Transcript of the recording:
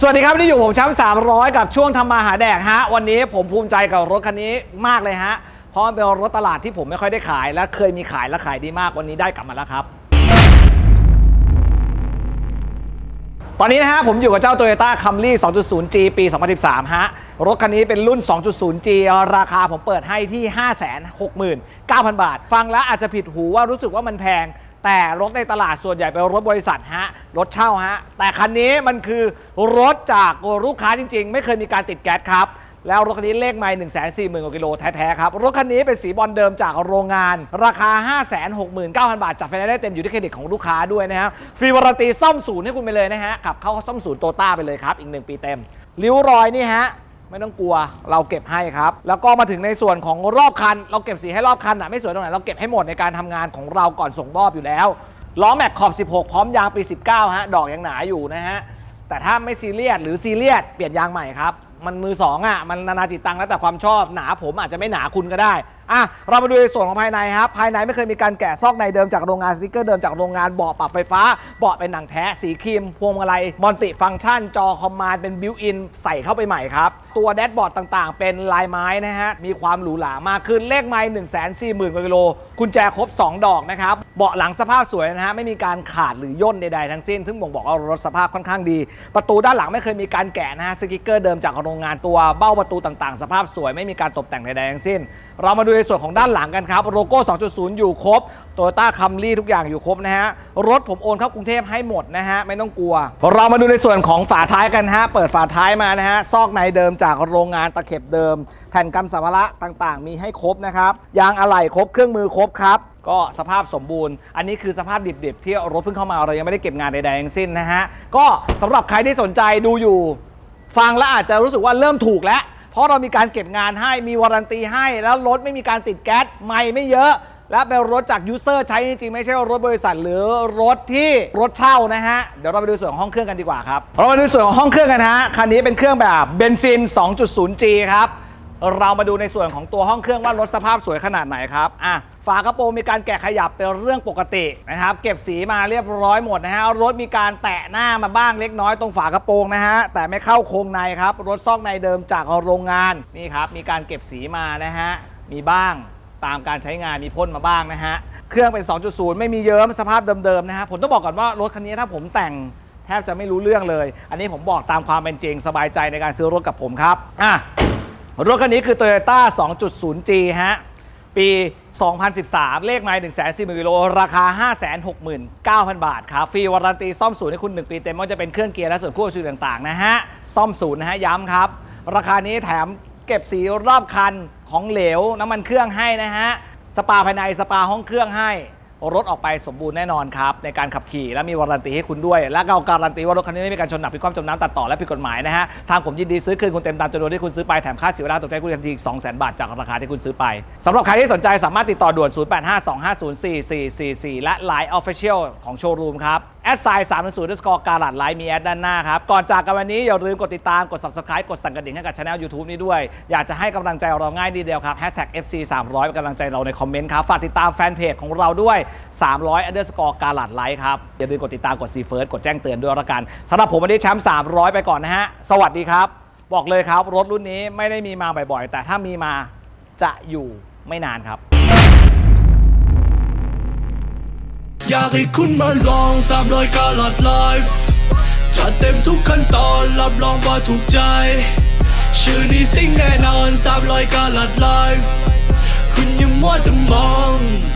สวัสดีครับนนี่อยู่ผมแชมป์300 กับช่วงทำมาหาแดกฮะ วันนี้ผมภูมิใจกับรถคันนี้มากเลยฮะ เพราะมันเป็นรถตลาดที่ผมไม่ค่อยได้ขาย และเคยมีขายและขายดีมากวันนี้ได้กลับมาแล้วครับ ตอนนี้นะฮะผมอยู่กับเจ้า Toyota Camry 2.0G ปี 2013 ฮะ รถคันนี้เป็นรุ่น 2.0G ราคาผมเปิดให้ที่ 569,000 บาท ฟังแล้วอาจจะผิดหูว่ารู้สึกว่ามันแพง แต่รถในตลาดส่วนใหญ่เป็นรถบริษัทฮะ รถเช่าฮะ แต่คันนี้มันคือรถจากลูกค้าจริง ๆ ไม่เคยมีการติดแก๊สครับ แล้วรถคันนี้เลขไม่1 4 0 0 0 0กว่ากิโลแท้ๆครับ รถคันนี้เป็นสีบอลเดิมจากโรงงาน ราคา 569,000 บาท จัดไฟแนนซ์ได้เต็มอยู่ที่เครดิตของลูกค้าด้วยนะครับฟรีวารันตีซ่อมศูนย์ให้คุณไปเลยนะฮะขับเข้าซ่อมศูนย์โตต้าไปเลยครับอีก 1 ปีเต็มริ้วรอยนี่ฮะ ไม่ต้องกลัวเราเก็บให้ครับ แล้วก็มาถึงในส่วนของรอบคัน เราเก็บสีให้รอบคันอะไม่สวยตรงไหนเราเก็บให้หมดในการทำงานของเราก่อนส่งมอบอยู่แล้วล้อแม็กขอบ 16 พร้อมยางปี 19ฮะดอกยังหนาอยู่นะฮะแต่ถ้าไม่ซีเรียสหรือซีเรียสเปลี่ยนยางใหม่ครับ มันมือสองอะมันนานาจิตตังแล้วแต่ความชอบหนาผมอาจจะไม่หนาคุณก็ได้อะเรามาดูในส่วนของภายในครับภายในไม่เคยมีการแกะซอกในเดิมจากโรงงานสติกเกอร์เดิมจากโรงงานเบาะปรับไฟฟ้าเบาะเป็นหนังแท้สีครีมพวงมาลัยมัลติฟังก์ชัน จอคอมมานด์เป็นบิวอินใส่เข้าไปใหม่ครับ ตัวแดชบอร์ดต่างๆ เป็นลายไม้นะฮะมีความหรูหรามากขึ้นเลขไม้1 4 0 0 0 0กว่ากิโลกุญแจครบ 2 ดอกนะครับ เบาะหลังสภาพสวยนะฮะไม่มีการขาดหรือย่นใดๆทั้งสิ้น ซึ่งบ่งบอกว่ารถสภาพค่อนข้างดี ประตูด้านหลังไม่เคยมีการแกะนะฮะสติกเกอร์เดิมจากโรงงานตัวเบ้าประตูต่างๆ สภาพสวยไม่มีการตกแต่งใดๆทั้งสิ้น เรามาดูในส่วนของด้านหลังกันครับโลโก้ 2.0 อยู่ครบโตโยต้าคัมรี่ทุกอย่างอยู่ครบนะฮะรถผมโอนเข้ากรุงเทพให้หมดนะฮะไม่ต้องกลัว เรามาดูในส่วนของฝาท้ายกันฮะเปิดฝาท้ายมานะฮะซอกในเดิมจากโรงงานตะเข็บเดิม แผ่นกันสัมภาระต่างๆ มีให้ครบนะครับยางอะไหล่ครบเครื่องมือครบครับ ก็สภาพสมบูรณ์ อันนี้คือสภาพดิบๆ ที่รถเพิ่งเข้ามาเรายังไม่ได้เก็บงานใดๆทั้งสิ้นนะฮะ ก็สำหรับใครที่สนใจดูอยู่ ฟังแล้วอาจจะรู้สึกว่าเริ่มถูกแล้ว เพราะเรามีการเก็บงานให้มีวารันตีให้ แล้วรถไม่มีการติดแก๊สไม่ไม่เยอะ และเป็นรถจากยูเซอร์ใช้จริงๆ ไม่ใช่รถบริษัทหรือรถที่รถเช่านะฮะเดี๋ยวเราไปดูส่วนของห้องเครื่องกันดีกว่าครับเรามาดูส่วนของห้องเครื่องกันฮะคันนี้เป็นเครื่องแบบเบนซิน 2.0G ครับเรามาดูในส่วนของตัวห้องเครื่องว่ารถสภาพสวยขนาดไหนครับอะ ฝากระโปรงมีการแกะขยับเป็นเรื่องปกตินะครับ เก็บสีมาเรียบร้อยหมดนะฮะรถมีการแตะหน้ามาบ้างเล็กน้อยตรงฝากระโปรงนะฮะแต่ไม่เข้าโครงในครับ รถซอกในเดิมจากโรงงานนี่ครับ มีการเก็บสีมานะฮะมีบ้างตามการใช้งานมีพ่นมาบ้างนะฮะเครื่องเป็น 2.0 ไม่มีเยิ้มสภาพเดิมๆนะฮะผมต้องบอกก่อนว่ารถคันนี้ถ้าผมแต่งแทบจะไม่รู้เรื่องเลย อันนี้ผมบอกตามความเป็นจริงสบายใจในการซื้อรถกับผมครับอะรถคันนี้คือ Toyota 2.0G ฮะ ปี 2013 เลขไมล์1 4 0 0 0 0กิโลราคา 569,000 บาทครับฟรีวารันตีซ่อมศูนย์ให้คุณ 1 ปีเต็มไม่ว่าจะเป็นเครื่องเกียร์และส่วนควบคุมต่างๆนะฮะซ่อมศูนย์นะฮะย้ำครับ ราคานี้แถมเก็บสีรอบคันของเหลวน้ำมันเครื่องให้นะฮะสปาภายในสปาห้องเครื่องให้ รถออกไปสมบูรณ์แน่นอนครับ ในการขับขี่และมีวารันตีให้คุณด้วย และเราการันตีว่ารถคันนี้ไม่มีการชนหนักพิความจมน้ำตัดต่อและผิดกฎหมายนะฮะ ทางผมยินดีซื้อคืนคุณเต็มตามจำนวนที่คุณซื้อไป แถมค่าเสียเวลาตกใจคุณทันทีอีก 200,000 บาทจากราคาที่คุณซื้อไปสำหรับใครที่สนใจสามารถติดต่อด่วน 0852504444 และ Line Official ของโชว์รูมครับ แอดไซน์3 0 0สกอร์การัดไลน์มีแอดด้านหน้าครับ ก่อนจากกันวันนี้อย่าลืมกดติดตาม กด subscribe กดสั่นกระดิ่งให้กับช anel YouTube นี้ด้วย อยากจะให้กำลังใจเราง่ายนิดเดียวครับ hashtag FC 300เป็นกำลังใจเราในคอมเมนต์ครับ ฝากติดตามแฟนเพจของเราด้วย 300 underscore การัดไลค์ครับ อย่าลืมกดติดตามกด see first กดแจ้งเตือนด้วยละกันสำหรับผมวันนี้แชมป์300 ไปก่อนนะฮะสวัสดีครับ บอกเลยครับรถรุ่นนี้ไม่ได้มีมาบ่อยๆ แต่ถ้ามีมาจะอยู่ไม่นานครับ อยากให้คุณมาลองสามรอยกาลัดไลฟ์จัดเต็มทุกขั้นตอนรับรองว่าถูกใจ ชื่อนี้สิ่งแน่นอนสามรอยกาลัดไลฟ์คุณอยังมัวแต่มอง